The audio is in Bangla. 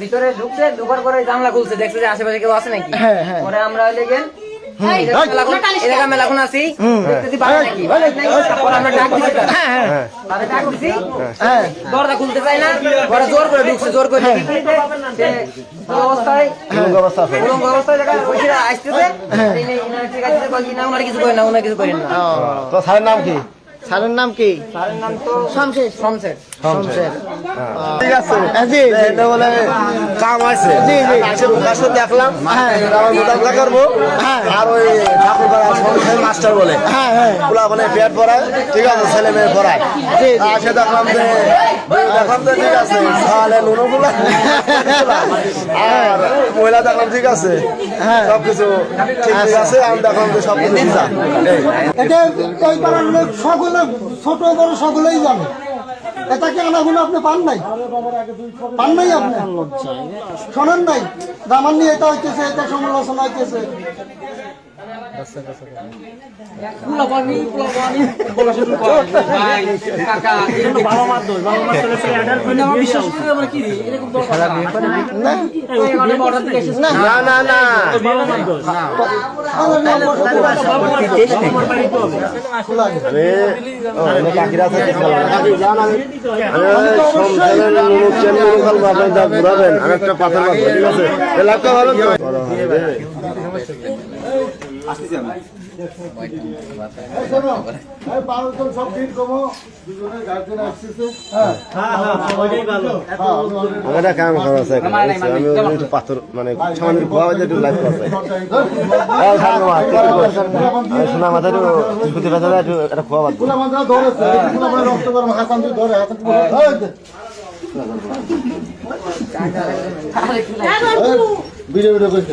ভিতরে ঢুকছে ঢোকার পরে জানলা খুলছে দেখছে যে আশেপাশে কেউ আছে নাকি। হ্যাঁ, হ্যাঁ। পরে আমরা হইলে হ্যাঁ দরজা খুলতে চাই না? পরে জোর করে ঢুকছে জোর করে অবস্থায় আসতেছে। আছে কই না? কিছু করেন না ওনার কিছু করেন না। তো স্যারের নাম কি? স্যারের নাম কি? স্যারের নাম তো শমশের। শমশের। শমশের। ঠিক আছে। হ্যাঁ, জি জি। এটা বলে কাম আছে। জি, জি। আসে প্রকাশ্য দেখলাম হ্যাঁ। আমার করব। হ্যাঁ। আর ওই মাস্টার বলে। হ্যাঁ হ্যাঁ। পোলা মানে পেট পড়ায় ঠিক আছে ছেলে মেয়ে পড়ায় জি, জি। আসে দেখলাম যে দেখলাম যে ঠিক আছে। তাহলে নুনো পোলা আর মহিলা দেখলাম ঠিক আছে হ্যাঁ। সবকিছু ঠিক আছে আমি দেখলাম যে সবকিছু। এটা এই পাড়ার লোক সকলে ছোট বড় সকলেই জানে এটাকে আনাগুলো আপনি পান নাই? পান নাই আপনি? শোনেন নাই। দামান নিয়ে এটা হইতেছে এটা সমালোচনা হইতেছে। না। ঠিক আছে আমার কাম করা আছে আমি একটু পাথর মানে সামান্য খোয়া বাজে একটু লাইভ করতে এই শোনা মাথায় একটু ব্যথা একটু একটা খোয়া বাদ রক্ত গরম হাসান ধরে হাসান ভিডিও ভিডিও করছে।